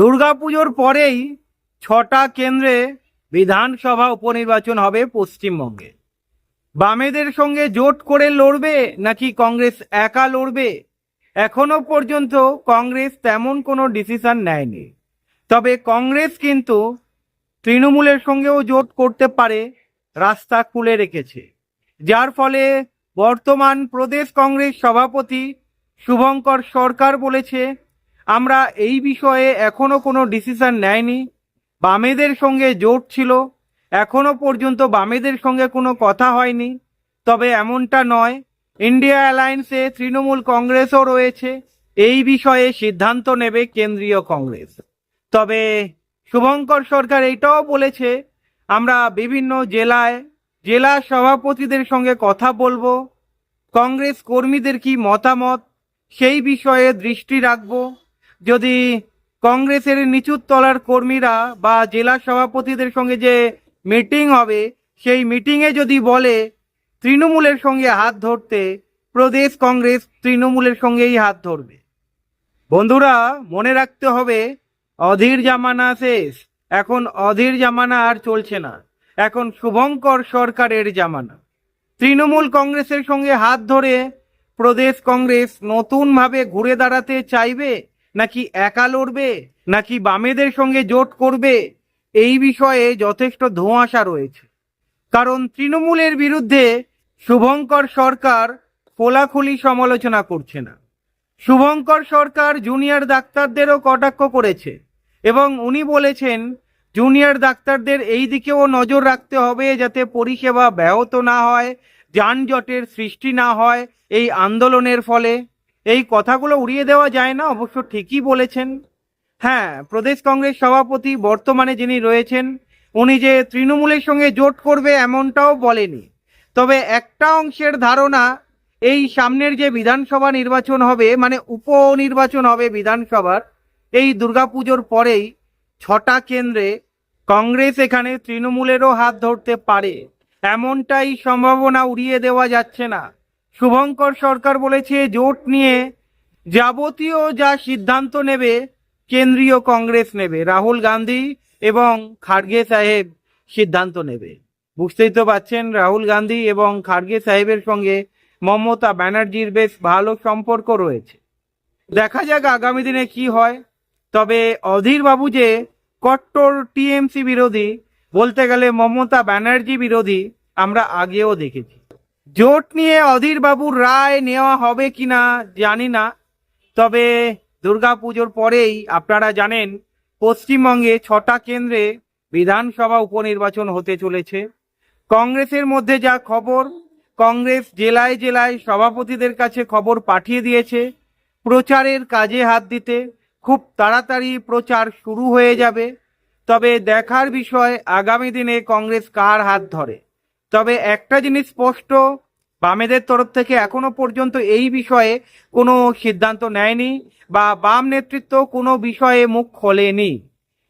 দুর্গাপুজোর পরেই ছটা কেন্দ্রে বিধানসভা উপনির্বাচন হবে পশ্চিমবঙ্গে। বামেদের সঙ্গে জোট করে লড়বে নাকি কংগ্রেস একা লড়বে? এখনও পর্যন্ত কংগ্রেস তেমন কোনো ডিসিশন নেয়নি। তবে কংগ্রেস কিন্তু তৃণমূলের সঙ্গেও জোট করতে পারে, রাস্তা খুলে রেখেছে। যার ফলে বর্তমান প্রদেশ কংগ্রেস সভাপতি শুভঙ্কর সরকার বলেছে আমরা এই বিষয়ে এখনও কোনো ডিসিশন নেয়নি। বামেদের সঙ্গে জোট ছিল। এখনও পর্যন্ত বামেদের সঙ্গে কোনো কথা হয়নি। তবে এমনটা নয় ইন্ডিয়া অ্যালায়েন্সে তৃণমূল কংগ্রেসও রয়েছে। এই বিষয়ে সিদ্ধান্ত নেবে কেন্দ্রীয় কংগ্রেস। তবে শুভঙ্কর সরকার এটাও বলেছে, আমরা বিভিন্ন জেলায় জেলা সভাপতিদের সঙ্গে কথা বলব, কংগ্রেস কর্মীদের কি মতামত, সেই বিষয়ে দৃষ্টি রাখব। যদি কংগ্রেসের নিচুর তলার কর্মীরা বা জেলা সভাপতিদের সঙ্গে যে মিটিং হবে, সেই মিটিংয়ে যদি বলে তৃণমূলের সঙ্গে হাত ধরতে, প্রদেশ কংগ্রেস তৃণমূলের সঙ্গেই হাত ধরবে। বন্ধুরা, মনে রাখতে হবে, অধীর জামানা শেষ। এখন অধীর জামানা আর চলছে না। এখন শুভঙ্কর সরকারের জামানা। তৃণমূল কংগ্রেসের সঙ্গে হাত ধরে প্রদেশ কংগ্রেস নতুনভাবে ঘুরে দাঁড়াতে চাইবে? নাকি একা লড়বে? নাকি বামেদের সঙ্গে জোট করবে? এই বিষয়ে যথেষ্ট ধোঁয়াশা রয়েছে। কারণ তৃণমূলের বিরুদ্ধে শুভঙ্কর সরকার খোলাখুলি সমালোচনা করছে না। শুভঙ্কর সরকার জুনিয়র ডাক্তারদেরও কটাক্ষ করেছে এবং উনি বলেছেন, জুনিয়র ডাক্তারদের এই দিকেও নজর রাখতে হবে যাতে পরিষেবা ব্যাহত না হয়, যানজটের সৃষ্টি না হয় এই আন্দোলনের ফলে। এই কথাগুলো উড়িয়ে দেওয়া যায় না, অবশ্য ঠিকই বলেছেন। হ্যাঁ প্রদেশ কংগ্রেস সভাপতি বর্তমানে যিনি রয়েছেন, উনি যে তৃণমূলের সঙ্গে জোট করবে এমনটাও বলেনি। তবে একটা অংশের ধারণা, এই সামনের যে বিধানসভা নির্বাচন হবে মানে উপনির্বাচন হবে বিধানসভার, এই দুর্গাপুজোর পরেই ছটা কেন্দ্রে কংগ্রেস এখানে তৃণমূলেরও হাত ধরতে পারে। এমনটাই সম্ভাবনা উড়িয়ে দেওয়া যাচ্ছে না। শুভঙ্কর সরকার বলেছে, জোট নিয়ে যাবতীয় যা সিদ্ধান্ত নেবে, কেন্দ্রীয় কংগ্রেস নেবে। রাহুল গান্ধী এবং খার্গে সাহেব সিদ্ধান্ত নেবে। বুঝতেই তো পাচ্ছেন, রাহুল গান্ধী এবং খার্গে সাহেবের সঙ্গে মমতা ব্যানার্জির বেশ ভালো সম্পর্ক রয়েছে। দেখা যাক আগামী দিনে কি হয়। তবে অধীর বাবু যে কট্টর টিএমসি বিরোধী, বলতে গেলে মমতা ব্যানার্জি বিরোধী, আমরা আগেও দেখেছি। জোট নিয়ে অধীর বাবুর রায় নেওয়া হবে কিনা জানি না। তবে দুর্গাপুজোর পরেই আপনারা জানেন, পশ্চিমবঙ্গে ছটা কেন্দ্রে বিধানসভা উপনির্বাচন হতে চলেছে। কংগ্রেসের মধ্যে যা খবর, কংগ্রেস জেলায় জেলায় সভাপতিদের কাছে খবর পাঠিয়ে দিয়েছে। প্রচারের কাজে হাত দিতে খুব তাড়াতাড়ি প্রচার শুরু হয়ে যাবে। তবে দেখার বিষয় আগামী দিনে কংগ্রেস কার হাত ধরে? তবে একটা জিনিস স্পষ্ট, বামেদের তরফ থেকে এখনও পর্যন্ত এই বিষয়ে কোনো সিদ্ধান্ত নেয়নি বা বাম নেতৃত্ব কোনো বিষয়ে মুখ খোলেনি।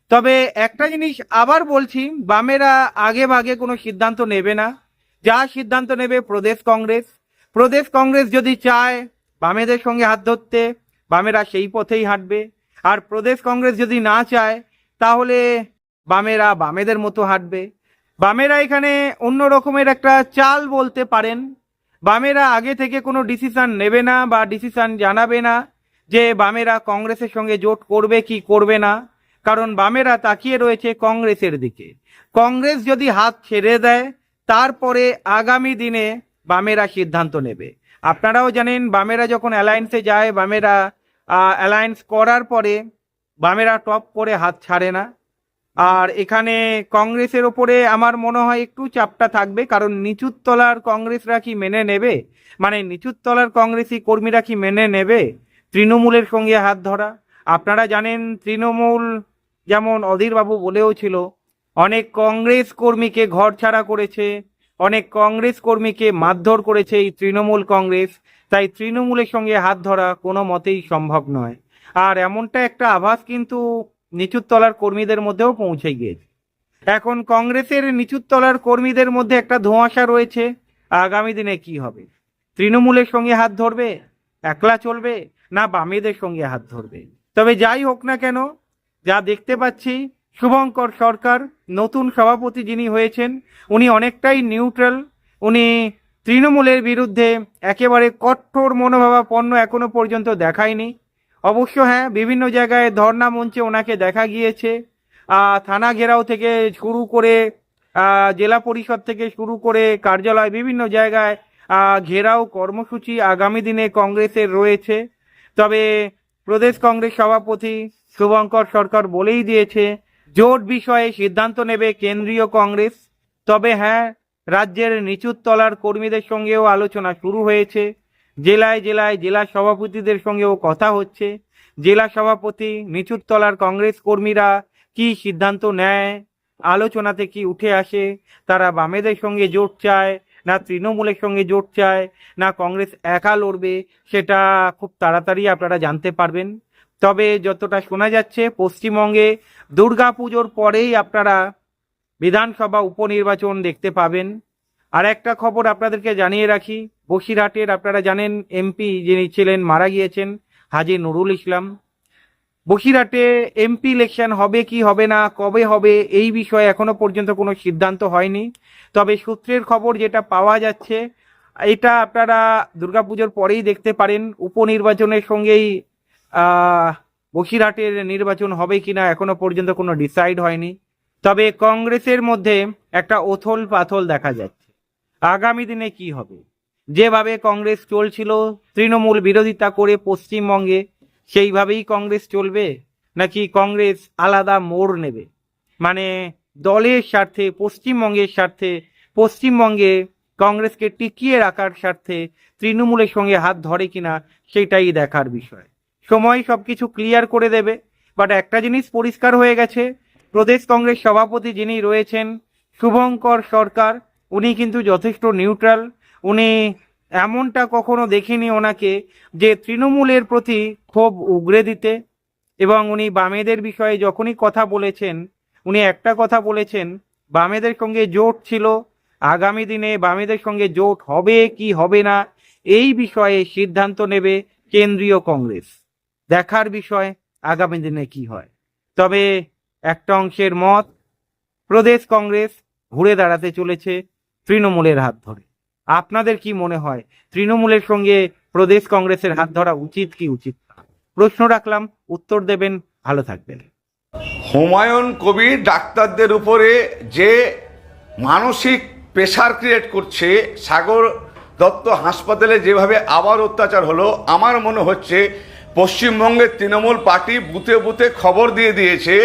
তবে একটা জিনিস আবার বলছি, বামেরা আগে ভাগে কোনো সিদ্ধান্ত নেবে না। যা সিদ্ধান্ত নেবে প্রদেশ কংগ্রেস। প্রদেশ কংগ্রেস যদি চায় বামেদের সঙ্গে হাত ধরতে, বামেরা সেই পথেই হাঁটবে। আর প্রদেশ কংগ্রেস যদি না চায়, তাহলে বামেরা বামেদের মতো হাঁটবে। বামেরা এখানে অন্য রকমের একটা চাল বলতে পারেন। বামেরা আগে থেকে কোনো ডিসিশন নেবে না বা ডিসিশন জানাবে না যে বামেরা কংগ্রেসের সঙ্গে জোট করবে কি করবে না। কারণ বামেরা তাকিয়ে রয়েছে কংগ্রেসের দিকে। কংগ্রেস যদি হাত ছেড়ে দেয়, তারপরে আগামী দিনে বামেরা সিদ্ধান্ত নেবে। আপনারাও জানেন, বামেরা যখন অ্যালায়েন্সে যায়, বামেরা অ্যালায়েন্স করার পরে বামেরা টপ করে হাত ছাড়ে না। আর এখানে কংগ্রেসের ওপরে আমার মনে হয় একটু চাপটা থাকবে, কারণ নিচুর তলার কংগ্রেসরা কি মেনে নেবে? মানে নিচুর তলার কংগ্রেসি কর্মীরা কি মেনে নেবে তৃণমূলের সঙ্গে হাত ধরা? আপনারা জানেন তৃণমূল যেমন অধীরবাবু বলেও ছিল, অনেক কংগ্রেস কর্মীকে ঘর ছাড়া করেছে, অনেক কংগ্রেস কর্মীকে মারধর করেছে এই তৃণমূল কংগ্রেস, তাই তৃণমূলের সঙ্গে হাত ধরা কোনো মতেই সম্ভব নয়। আর এমনটা একটা আভাস কিন্তু নিচুর তলার কর্মীদের মধ্যেও পৌঁছে গিয়েছে। এখন কংগ্রেসের নিচুর তলার কর্মীদের মধ্যে একটা ধোঁয়াশা রয়েছে, আগামী দিনে কি হবে? তৃণমূলের সঙ্গে হাত ধরবে? একলা চলবে? না বামেদের সঙ্গে হাত ধরবে? তবে যাই হোক না কেন, যা দেখতে পাচ্ছি, শুভঙ্কর সরকার, নতুন সভাপতি যিনি হয়েছেন, উনি অনেকটাই নিউট্রাল উনি তৃণমূলের বিরুদ্ধে একেবারে কঠোর মনোভাবাপন্ন এখনও পর্যন্ত দেখায়নি। অবশ্য হ্যাঁ বিভিন্ন জায়গায় ধর্না মঞ্চে ওনাকে দেখা গিয়েছে। থানা ঘেরাও থেকে শুরু করে জেলা পরিষদ থেকে শুরু করে কার্যালয় বিভিন্ন জায়গায় ঘেরাও কর্মসূচি আগামী দিনে কংগ্রেসের রয়েছে। তবে প্রদেশ কংগ্রেস সভাপতি শুভঙ্কর সরকার বলেই দিয়েছে, জোট বিষয়ে সিদ্ধান্ত নেবে কেন্দ্রীয় কংগ্রেস। তবে হ্যাঁ রাজ্যের নিচুর তলার কর্মীদের সঙ্গেও আলোচনা শুরু হয়েছে। জেলায় জেলায় জেলা সভাপতিদের সঙ্গেও কথা হচ্ছে। জেলা সভাপতি নিচুর তলার কংগ্রেস কর্মীরা কি সিদ্ধান্ত নেয়, আলোচনাতে কি উঠে আসে, তারা বামেদের সঙ্গে জোট চায়, না তৃণমূলের সঙ্গে জোট চায়, না কংগ্রেস একা লড়বে, সেটা খুব তাড়াতাড়ি আপনারা জানতে পারবেন। তবে যতটা শোনা যাচ্ছে, পশ্চিমবঙ্গে দুর্গাপুজোর পরেই আপনারা বিধানসভা উপনির্বাচন দেখতে পাবেন। আর একটা খবর আপনাদেরকে জানিয়ে রাখি। বসিরহাটের আপনারা জানেন এমপি যিনি ছিলেন, মারা গিয়েছেন, হাজি নুরুল ইসলাম। বসিরহাটে এমপি ইলেকশন হবে কি হবে না, কবে হবে, এই বিষয়ে এখনও পর্যন্ত কোনো সিদ্ধান্ত হয়নি। তবে সূত্রের খবর যেটা পাওয়া যাচ্ছে, এটা আপনারা দুর্গাপুজোর পরেই দেখতে পারেন। উপনির্বাচনের সঙ্গেই বসিরহাটের নির্বাচন হবে কিনা এখনও পর্যন্ত কোনো ডিসাইড হয়নি। তবে কংগ্রেসের মধ্যে একটা ওথল পাথল দেখা যাচ্ছে। আগামী দিনে কি হবে? যেভাবে কংগ্রেস চলছিল, তৃণমূল বিরোধিতা করে পশ্চিমবঙ্গে, সেইভাবেই কংগ্রেস চলবে? নাকি কংগ্রেস আলাদা মোড় নেবে? মানে দলের স্বার্থে, পশ্চিমবঙ্গের স্বার্থে, পশ্চিমবঙ্গে কংগ্রেসকে টিকিয়ে রাখার স্বার্থে তৃণমূলের সঙ্গে হাত ধরে কিনা সেটাই দেখার বিষয়। সময় সবকিছু ক্লিয়ার করে দেবে বাট একটা জিনিস পরিষ্কার হয়ে গেছে। প্রদেশ কংগ্রেস সভাপতি যিনি রয়েছেন, শুভঙ্কর সরকার উনি কিন্তু যথেষ্ট নিউট্রাল উনি এমনটা কখনো দেখিনি ওনাকে যে তৃণমূলের প্রতি ক্ষোভ উগরে দিতে এবং উনি বামেদের বিষয়ে যখনই কথা বলেছেন, উনি একটা কথা বলেছেন, বামেদের সঙ্গে জোট ছিল, আগামী দিনে বামেদের সঙ্গে জোট হবে কি হবে না, এই বিষয়ে সিদ্ধান্ত নেবে কেন্দ্রীয় কংগ্রেস। দেখার বিষয় আগামী দিনে কি হয়। তবে একটা অংশের মত, প্রদেশ কংগ্রেস ঘুরে দাঁড়াতে চলেছে। তৃণমূলের হাত ধরে। আপনাদের কি মনে হয়, তৃণমূলের সঙ্গে প্রদেশ কংগ্রেসের হাত ধরা উচিত কি উচিত প্রশ্ন রাখলাম, উত্তর দেবেন, ভালো থাকবেন। হুমায়ুন কবির ডাক্তারদের উপরে যে মানসিক প্রেশার ক্রিয়েট করছে, সাগর দত্ত হাসপাতালে যেভাবে আবার অত্যাচার হলো, আমার মনে হচ্ছে পশ্চিমবঙ্গের তৃণমূল পার্টি বুথে বুথে খবর দিয়ে দিয়েছে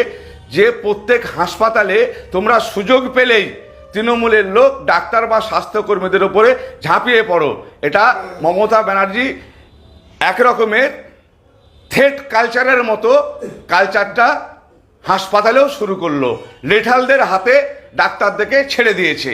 যে প্রত্যেক হাসপাতালে তোমরা সুযোগ পেলেই তৃণমূলের লোক, ডাক্তার বা স্বাস্থ্যকর্মীদের ওপরে ঝাঁপিয়ে পড়ো। এটা মমতা ব্যানার্জি এক রকমের থেট কালচারের মতো কালচারটা হাসপাতালেও শুরু করল। লেঠালদের হাতে ডাক্তারদেরকে ছেড়ে দিয়েছে।